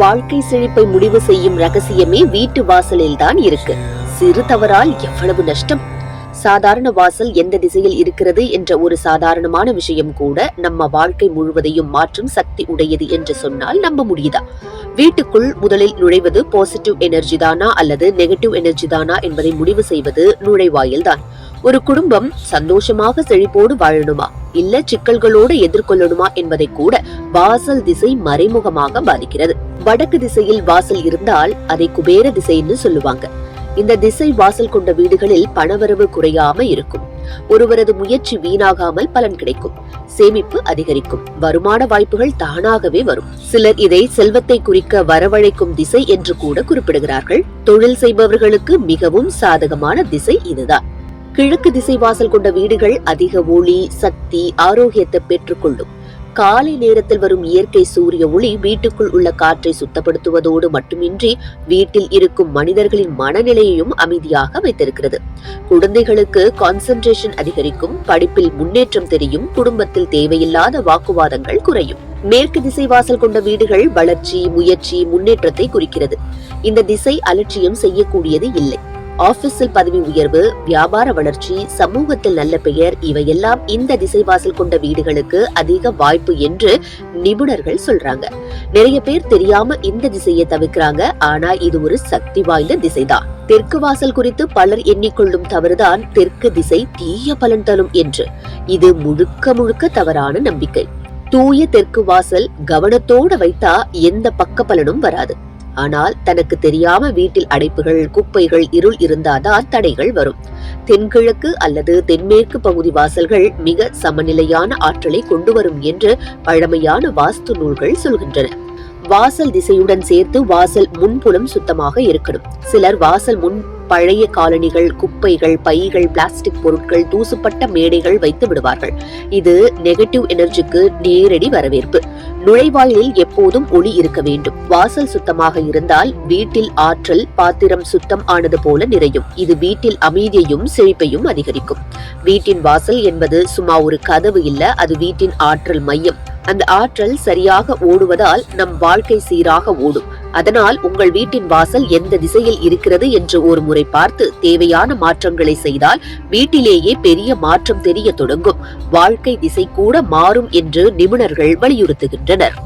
வாழ்க்கை செழிப்பை முடிவு செய்யும் ரகசியமே வீட்டு வாசலில் தான் இருக்கு. சிறு தவறால் எவ்வளவு நஷ்டம்? சாதாரண வாசல் எந்த திசையில் இருக்கிறது என்ற ஒரு சாதாரணமான விஷயம் கூட நம்ம வாழ்க்கை முழுவதையும் மாற்றும் சக்தி உடையது என்று சொன்னால் நம்ப முடியுதா? வீட்டுக்குள் முதலில் நுழைவது பாசிட்டிவ் எனர்ஜி தானா அல்லது நெகட்டிவ் எனர்ஜி தானா என்பதை முடிவு செய்வது நுழைவாயில் தான் ஒரு குடும்பம் சந்தோஷமாக செழிப்போடு வாழணுமா? இல்ல சிக்கல்களோடு எதிர்கொள்ளணுமா என்பதை கூட வாசல் திசை மறைமுகமாக பாதிக்கிறது. வடக்கு திசையில் வாசல் இருந்தால் அதை குபேர திசைன்னு சொல்லுவாங்க. இந்த திசை வாசல் கொண்ட வீடுகளில் பணவரவு குறையாம இருக்கும். ஒருவரது முயற்சி வீணாகாமல் பலன் கிடைக்கும். சேமிப்பு அதிகரிக்கும். வருமான வாய்ப்புகள் தானாகவே வரும். சிலர் இதை செல்வத்தை குறிக்க வரவழைக்கும் திசை என்று கூட குறிப்பிடுகிறார்கள். தொழில் செய்பவர்களுக்கு மிகவும் சாதகமான திசை இதுதான். கிழக்கு திசை வாசல் கொண்ட வீடுகள் அதிக ஒளி சக்தி ஆரோக்கியத்தை பெற்றுக்கொள்ளும். காலை நேரத்தில் வரும் இயற்கை சூரிய ஒளி வீட்டுக்குள் உள்ள காற்றை சுத்தப்படுத்துவதோடு மட்டுமின்றி வீட்டில் இருக்கும் மனிதர்களின் மனநிலையையும் அமைதியாக வைத்திருக்கிறது. குழந்தைகளுக்கு கான்சென்ட்ரேஷன் அதிகரிக்கும் படிப்பில் முன்னேற்றம் தெரியும் குடும்பத்தில் தேவையில்லாத வாக்குவாதங்கள் குறையும். மேற்கு திசை வாசல் கொண்ட வீடுகள் வளர்ச்சி முயற்சி முன்னேற்றத்தை குறிக்கிறது. இந்த திசை அலட்சியம் செய்யக்கூடியது இல்லை. ஆபீஸில் பதவி உயர்வு வியாபார வளர்ச்சி சமூகத்தில் நல்ல பெயர் இவையெல்லாம் இந்த திசைவாசல் கொண்ட வீடுகளுக்கு அதிக வாய்ப்பு என்று நிபுணர்கள் சொல்றாங்க. நிறைய பேர் தெரியாம இந்த திசையை தவிர்க்கிறாங்க. ஆனா இது ஒரு சக்தி வாய்ந்த திசைதான். தெற்கு வாசல் குறித்து பலர் எண்ணிக்கொள்ளும் தவறுதான் தெற்கு திசை தீய பலன் தரும் என்று. இது முழுக்க முழுக்க தவறான நம்பிக்கை. தூய தெற்கு வாசல் கவனத்தோட வைத்தா எந்த பக்க பலனும் வராது. ஆனால் தனக்கு தெரியாம வீட்டில் அடைப்புகள் குப்பைகள் இருள் இருந்தாதான் தடைகள் வரும். தென்கிழக்கு அல்லது தென்மேற்கு பகுதி வாசல்கள் மிக சமநிலையான ஆற்றலை கொண்டு வரும் என்று பழமையான வாஸ்து நூல்கள் சொல்கின்றன. வாசல் திசையுடன் சேர்த்து வாசல் முன்புலம் சுத்தமாக இருக்கணும். சிலர் வாசல் முன் பழைய காலணிகள் குப்பைகள் பைகள் பிளாஸ்டிக் பொருட்கள் தூசுப்பட்ட மேடைகள் வைத்து விடுவார்கள். இது நெகட்டிவ் எனர்ஜிக்கு நேரடி வரவேற்பு. நுழைவாயிலில் எப்போதும் ஒளி இருக்க வேண்டும். வாசல் சுத்தமாக இருந்தால் வீட்டில் ஆற்றல் பாத்திரம் சுத்தம் ஆனது போல நிறையும். இது வீட்டில் அமைதியையும் செழிப்பையும் அதிகரிக்கும். வீட்டின் வாசல் என்பது சும்மா ஒரு கதவு இல்ல அது வீட்டின் ஆற்றல் மையம். அந்த ஆற்றல் சரியாக ஓடுவதால் நம் வாழ்க்கை சீராக ஓடும். அதனால் உங்கள் வீட்டின் வாசல் எந்த திசையில் இருக்கிறது என்று ஒரு முறை பார்த்து தேவையான மாற்றங்களை செய்தால் வீட்டிலேயே பெரிய மாற்றம் தெரிய தொடங்கும். வாழ்க்கை திசை கூட மாறும் என்று நிபுணர்கள் வலியுறுத்துகின்றனர்.